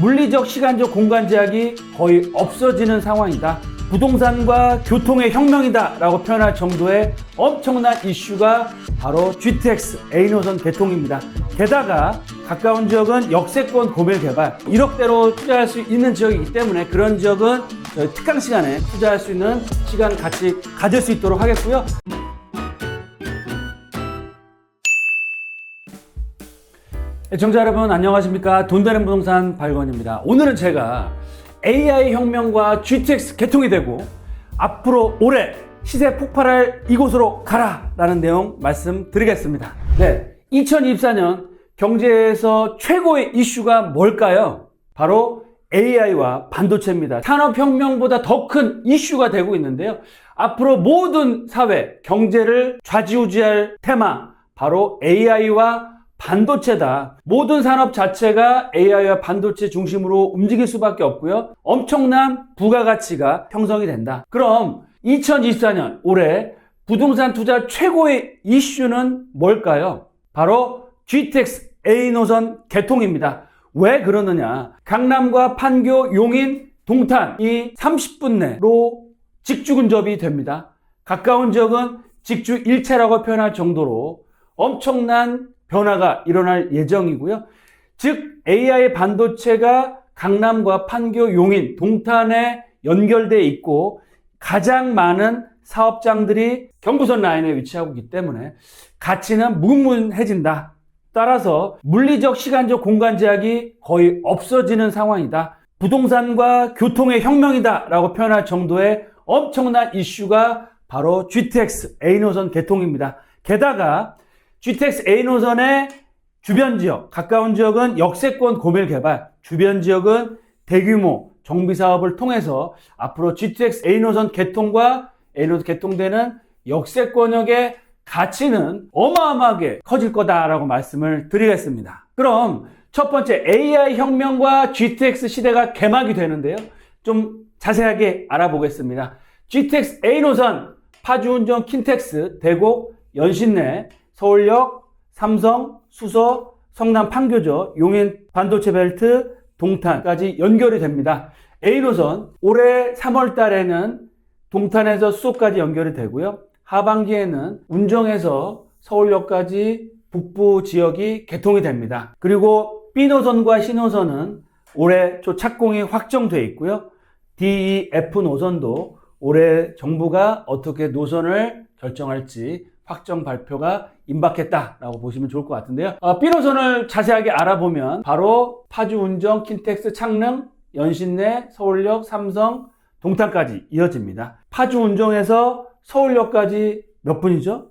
물리적, 시간적 공간 제약이 거의 없어지는 상황이다. 부동산과 교통의 혁명이다 라고 표현할 정도의 엄청난 이슈가 바로 GTX A노선 개통입니다. 게다가 가까운 지역은 역세권 고밀 개발 1억대로 투자할 수 있는 지역이기 때문에 그런 지역은 저희 특강 시간에 투자할 수 있는 시간 같이 가질 수 있도록 하겠고요. 정자 여러분 안녕하십니까 돈 되는 부동산 발건입니다 오늘은 제가 AI 혁명과 GTX 개통이 되고 앞으로 올해 시세 폭발할 이곳으로 가라 라는 내용 말씀드리겠습니다 네 2024년 경제에서 최고의 이슈가 뭘까요? 바로 AI와 반도체입니다. 산업혁명보다 더 큰 이슈가 되고 있는데요. 앞으로 모든 사회, 경제를 좌지우지할 테마, 바로 AI와 반도체다. 모든 산업 자체가 AI와 반도체 중심으로 움직일 수밖에 없고요. 엄청난 부가가치가 형성이 된다. 그럼 2024년 올해 부동산 투자 최고의 이슈는 뭘까요? 바로 GTX A 노선 개통입니다. 왜 그러느냐? 강남과 판교, 용인, 동탄 이 30분 내로 직주 근접이 됩니다. 가까운 지역은 직주 일체라고 표현할 정도로 엄청난 변화가 일어날 예정이고요. 즉 AI 반도체가 강남과 판교, 용인, 동탄에 연결돼 있고 가장 많은 사업장들이 경부선 라인에 위치하고 있기 때문에 가치는 무궁무진해진다. 따라서 물리적, 시간적 공간 제약이 거의 없어지는 상황이다. 부동산과 교통의 혁명이다. 라고 표현할 정도의 엄청난 이슈가 바로 GTX A노선 개통입니다. 게다가 GTX A노선의 주변 지역, 가까운 지역은 역세권 고밀 개발, 주변 지역은 대규모 정비 사업을 통해서 앞으로 GTX A노선 개통과 A노선 개통되는 역세권역의 가치는 어마어마하게 커질 거다라고 말씀을 드리겠습니다. 그럼 첫 번째 AI 혁명과 GTX 시대가 개막이 되는데요. 좀 자세하게 알아보겠습니다. GTX A 노선 파주 운전 킨텍스 대곡 연신내 서울역 삼성 수서 성남 판교저 용인 반도체 벨트 동탄까지 연결이 됩니다. A 노선 올해 3월 달에는 동탄에서 수소까지 연결이 되고요. 하반기에는 운정에서 서울역까지 북부 지역이 개통이 됩니다. 그리고 B노선과 C노선은 올해 초 착공이 확정돼 있고요. D, E, F 노선도 올해 정부가 어떻게 노선을 결정할지 확정 발표가 임박했다라고 보시면 좋을 것 같은데요. 어, B노선을 자세하게 알아보면 바로 파주 운정, 킨텍스, 창릉, 연신내, 서울역, 삼성, 동탄까지 이어집니다. 파주 운정에서 서울역까지 몇 분이죠?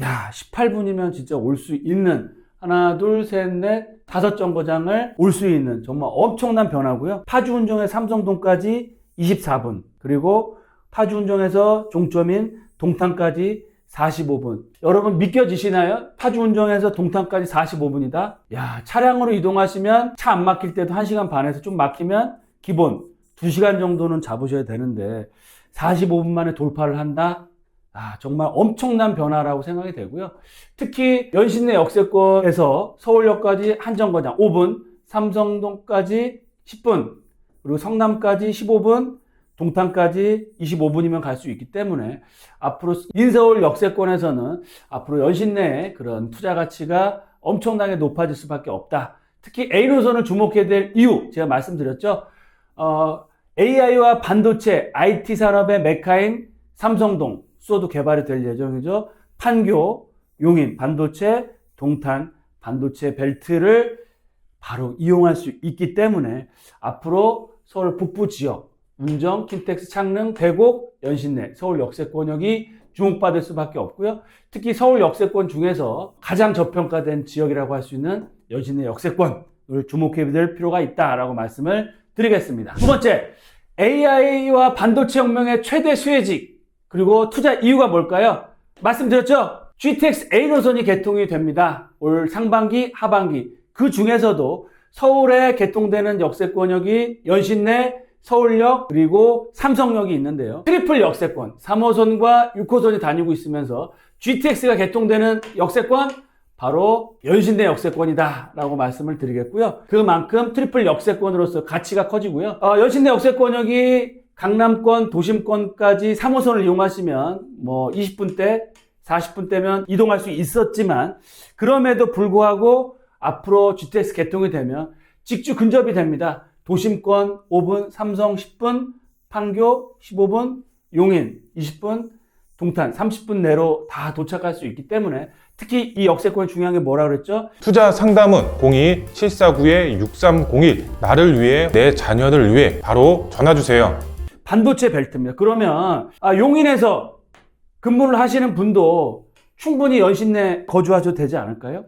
야, 18분이면 진짜 올 수 있는 하나, 둘, 셋, 넷, 다섯 정거장을 올 수 있는 정말 엄청난 변화고요. 파주 운정에 삼성동까지 24분, 그리고 파주 운정에서 종점인 동탄까지 45분. 여러분 믿겨지시나요? 파주 운정에서 동탄까지 45분이다. 야, 차량으로 이동하시면 차 안 막힐 때도 1시간 반에서 좀 막히면 기본 2시간 정도는 잡으셔야 되는데 45분 만에 돌파를 한다? 아, 정말 엄청난 변화라고 생각이 되고요. 특히 연신내 역세권에서 서울역까지 한정거장 5분, 삼성동까지 10분, 그리고 성남까지 15분, 동탄까지 25분이면 갈 수 있기 때문에 앞으로 인서울 역세권에서는 앞으로 연신 내에 그런 투자 가치가 엄청나게 높아질 수밖에 없다. 특히 A노선을 주목해야 될 이유 제가 말씀드렸죠. 어, AI와 반도체, IT 산업의 메카인 삼성동, 수소도 개발이 될 예정이죠. 판교, 용인, 반도체, 동탄, 반도체 벨트를 바로 이용할 수 있기 때문에 앞으로 서울 북부 지역, 운정, 킨텍스, 창릉, 대곡, 연신내, 서울 역세권역이 주목받을 수밖에 없고요. 특히 서울 역세권 중에서 가장 저평가된 지역이라고 할 수 있는 연신내 역세권을 주목해야 될 필요가 있다라고 말씀을 드리겠습니다. 두 번째, AI와 반도체 혁명의 최대 수혜직, 그리고 투자 이유가 뭘까요? 말씀드렸죠? GTX A 노선이 개통이 됩니다. 올 상반기, 하반기. 그 중에서도 서울에 개통되는 역세권역이 연신내, 서울역, 그리고 삼성역이 있는데요. 트리플 역세권, 3호선과 6호선이 다니고 있으면서 GTX가 개통되는 역세권, 바로 연신내 역세권이다라고 말씀을 드리겠고요. 그만큼 트리플 역세권으로서 가치가 커지고요. 어, 연신내 역세권역이 강남권, 도심권까지 3호선을 이용하시면 뭐 20분대, 40분대면 이동할 수 있었지만 그럼에도 불구하고 앞으로 GTX 개통이 되면 직주 근접이 됩니다. 도심권 5분, 삼성 10분, 판교 15분, 용인 20분, 동탄 30분 내로 다 도착할 수 있기 때문에 특히 이 역세권이 중요한 게 뭐라 그랬죠? 투자 상담은 02-749-6301 나를 위해 내 자녀를 위해 바로 전화 주세요. 반도체 벨트입니다. 그러면 아, 용인에서 근무를 하시는 분도 충분히 연신내 거주하셔도 되지 않을까요?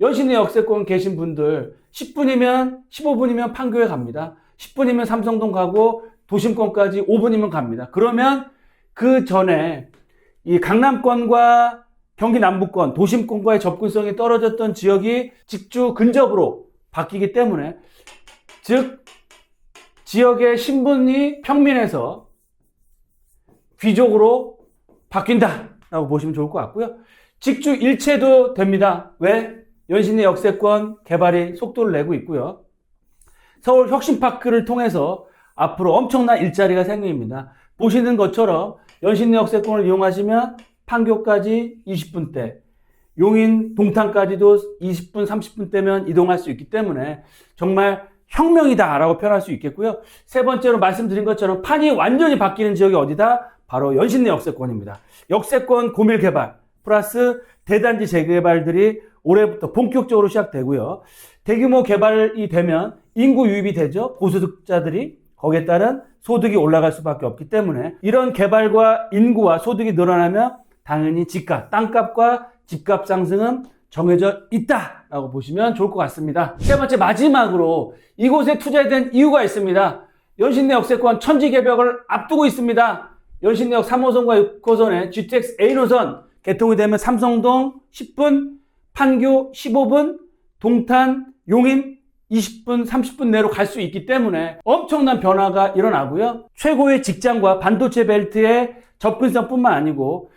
연신내 역세권 계신 분들 10분이면 15분이면 판교에 갑니다. 10분이면 삼성동 가고 도심권까지 5분이면 갑니다. 그러면 그 전에 이 강남권과 경기 남부권, 도심권과의 접근성이 떨어졌던 지역이 직주 근접으로 바뀌기 때문에 즉 지역의 신분이 평민에서 귀족으로 바뀐다라고 보시면 좋을 것 같고요. 직주 일체도 됩니다. 왜? 연신내 역세권 개발이 속도를 내고 있고요. 서울 혁신파크를 통해서 앞으로 엄청난 일자리가 생깁니다. 보시는 것처럼 연신내 역세권을 이용하시면 판교까지 20분대, 용인 동탄까지도 20분, 30분대면 이동할 수 있기 때문에 정말 혁명이다라고 표현할 수 있겠고요. 세 번째로 말씀드린 것처럼 판이 완전히 바뀌는 지역이 어디다? 바로 연신내 역세권입니다. 역세권 고밀 개발 플러스 대단지 재개발들이 올해부터 본격적으로 시작되고요. 대규모 개발이 되면 인구 유입이 되죠. 고소득자들이 거기에 따른 소득이 올라갈 수밖에 없기 때문에 이런 개발과 인구와 소득이 늘어나면 당연히 집값, 땅값과 집값 상승은 정해져 있다라고 보시면 좋을 것 같습니다. 세 번째 마지막으로 이곳에 대한 이유가 있습니다. 연신내 역세권 천지 개벽을 앞두고 있습니다. 연신내역 3호선과 6호선에 GTX A 노선 개통이 되면 삼성동 10분, 판교 15분, 동탄, 용인 20분, 30분 내로 갈 수 있기 때문에 엄청난 변화가 일어나고요. 최고의 직장과 반도체 벨트의 접근성뿐만 아니고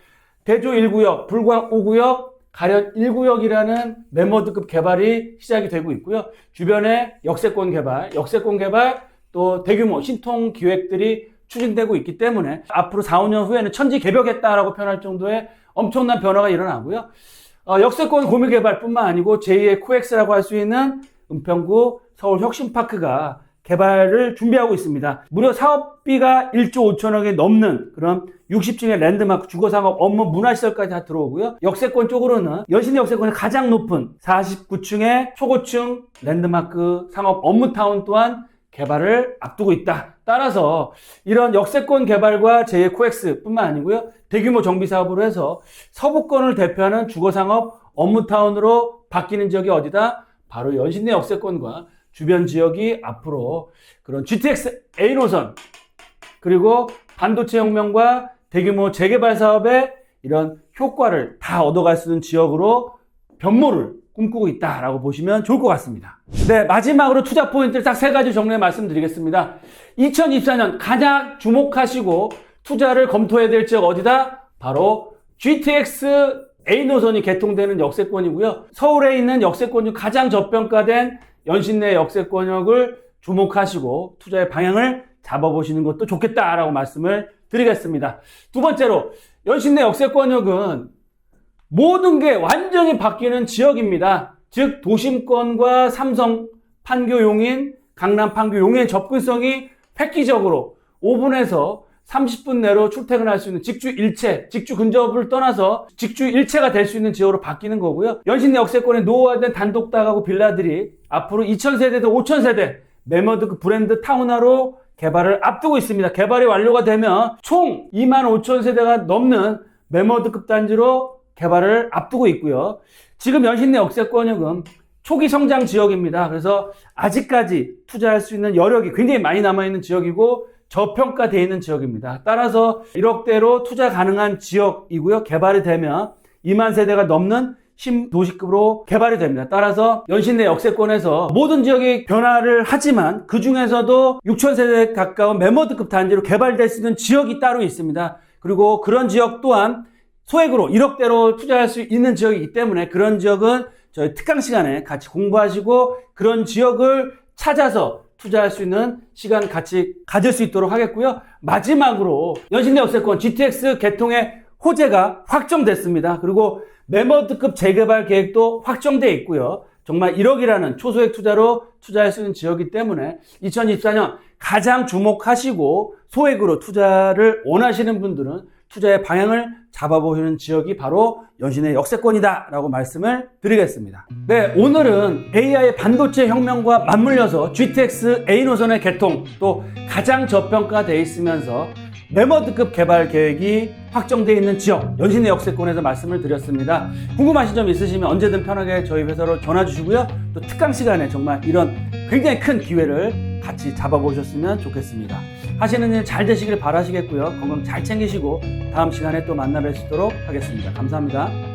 대조 1구역, 불광 5구역, 가련 1구역이라는 메모드급 개발이 시작이 되고 있고요. 주변에 역세권 개발, 역세권 개발, 또 대규모 신통 기획들이 추진되고 있기 때문에 앞으로 4, 5년 후에는 천지 개벽했다라고 표현할 정도의 엄청난 변화가 일어나고요. 어, 역세권 고밀 개발뿐만 아니고 제2의 코엑스라고 할 수 있는 은평구 서울 혁신파크가 개발을 준비하고 있습니다. 무려 사업비가 1조 5천억이 넘는 그런 60층의 랜드마크 주거상업 업무 문화시설까지 다 들어오고요. 역세권 쪽으로는 연신 역세권이 가장 높은 49층의 초고층 랜드마크 상업 업무타운 또한 개발을 앞두고 있다. 따라서 이런 역세권 개발과 제2의 코엑스 뿐만 아니고요. 대규모 정비 사업으로 해서 서부권을 대표하는 주거 상업 업무타운으로 바뀌는 지역이 어디다? 바로 연신내 역세권과 주변 지역이 앞으로 그런 GTX A 노선 그리고 반도체 혁명과 대규모 재개발 사업의 이런 효과를 다 얻어갈 수 있는 지역으로 변모를 꿈꾸고 있다라고 보시면 좋을 것 같습니다. 네, 마지막으로 투자 포인트를 딱 세 가지 정리해 말씀드리겠습니다. 2024년 가장 주목하시고 투자를 검토해야 될 지역 어디다? 바로 GTX A 노선이 개통되는 역세권이고요. 서울에 있는 역세권 중 가장 저평가된 연신내 역세권역을 주목하시고 투자의 방향을 잡아보시는 것도 좋겠다라고 말씀을 드리겠습니다. 두 번째로 연신내 역세권역은 모든 게 완전히 바뀌는 지역입니다. 즉 도심권과 삼성, 판교, 용인, 강남, 판교, 용인 접근성이 획기적으로 5분에서 30분 내로 출퇴근할 수 있는 직주 일체, 직주 근접을 떠나서 직주 일체가 될 수 있는 지역으로 바뀌는 거고요. 연신 역세권의 노후화된 단독 다가구 빌라들이 앞으로 2000세대에서 5000세대 메머드 브랜드 타운화로 개발을 앞두고 있습니다. 개발이 완료가 되면 총 2만 5천 세대가 넘는 메머드급 단지로 개발을 앞두고 있고요. 지금 연신내 역세권역은 초기 성장 지역입니다. 그래서 아직까지 투자할 수 있는 여력이 굉장히 많이 남아있는 지역이고 저평가되어 있는 지역입니다. 따라서 1억대로 투자 가능한 지역이고요. 개발이 되면 2만 세대가 넘는 신도시급으로 개발이 됩니다. 따라서 연신내 역세권에서 모든 지역이 변화를 하지만 그 중에서도 6천 세대에 가까운 메모드급 단지로 개발될 수 있는 지역이 따로 있습니다. 그리고 그런 지역 또한 소액으로 1억대로 투자할 수 있는 지역이기 때문에 그런 지역은 저희 특강 시간에 같이 공부하시고 그런 지역을 찾아서 투자할 수 있는 시간 같이 가질 수 있도록 하겠고요. 마지막으로 연신내 역세권 GTX 개통의 호재가 확정됐습니다. 그리고 메머드급 재개발 계획도 확정돼 있고요. 정말 1억이라는 초소액 투자로 투자할 수 있는 지역이기 때문에 2024년 가장 주목하시고 소액으로 투자를 원하시는 분들은 투자의 방향을 잡아보시는 지역이 바로 연신의 역세권이다 라고 말씀을 드리겠습니다. 네, 오늘은 AI 반도체 혁명과 맞물려서 GTX A 노선의 개통 또 가장 저평가되어 있으면서 메머드급 개발 계획이 확정되어 있는 지역 연신의 역세권에서 말씀을 드렸습니다. 궁금하신 점 있으시면 언제든 편하게 저희 회사로 전화 주시고요. 또 특강 시간에 정말 이런 굉장히 큰 기회를 같이 잡아보셨으면 좋겠습니다. 하시는 일 잘 되시길 바라시겠고요. 건강 잘 챙기시고 다음 시간에 또 만나 뵐 수 있도록 하겠습니다. 감사합니다.